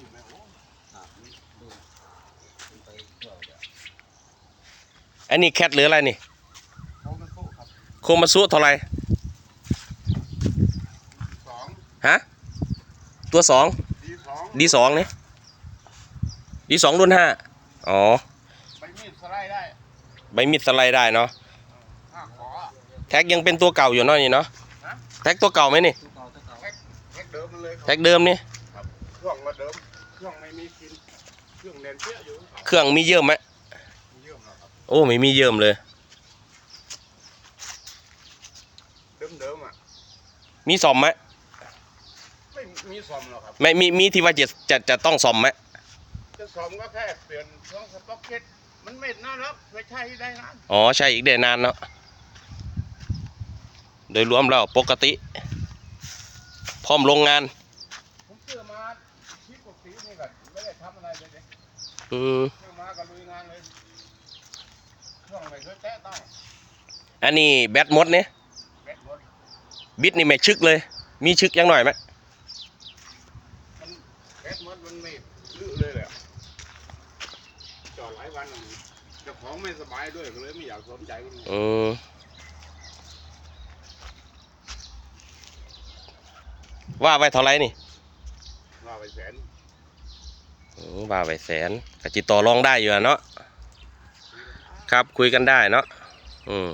อยู่ไหมโอ้ดูมันไปเท่ยวเดี๋อันนี้แคทหรืออะไรนี่โคมัสุครับโคมาซุเท่าไหร่สองฮะตัวสองดีสองนี่ดีสองรุ่นห้าอ๋อไปมีดสไลด์ได้ใบมีดสไลด์ได้เนาะแท็กยังเป็นตัวเก่าอยู่น้อยนี่เนาะแท็กตัวเก่าไหมนี่แท็กเดิมเลยแท็กเดิมนี่ เครื่องมาเดิมเครื่องไม่มีกินเครื่องแน่นเปี้ยอยู่เครื่องมีเยิ่มไหมมีเยอะแล้วครับโอ้ไม่มีเยิ่มเลย เดิมเดิมๆอะมีซ่อมไหมไม่มีซ่อมหรอกครับ ไม่มีมีที่ว่าจะจะจะต้องซ่อมไหมจะซ่อมก็แค่เปลี่ยนช่องสต็อกเก็ตมันไม่นานแล้วไม่ใช่ได้นานอ๋อใช่อีกเดือนนานเนาะโดยรวมแล้วปกติ พร้อมโรงงาน ผมซื้อมาชิปกว่าปี นี่ก็ไม่ได้ทำอะไรเลยเนี่ยอืมซื้อมาก็ลุยงานเลยเครื่องไม่เคยแตะต้องอันนี้แบตหมดเนี่ยแบตหมดบิดนี่ไม่ชึกเลย มีชึกยังหน่อยไหมมันแบตหมดมันไม่ลื้อเลยแหละจอดหลายวันเจ้าของไม่สบายด้วยก็เลยไม่อยากสนใจมันอืมว่าไว้เท่าไหรนี่ ว่าไปแสน บ่าไว้แสนกะจิต่อรองได้อยู่เนาะครับคุยกันได้เนาะอืม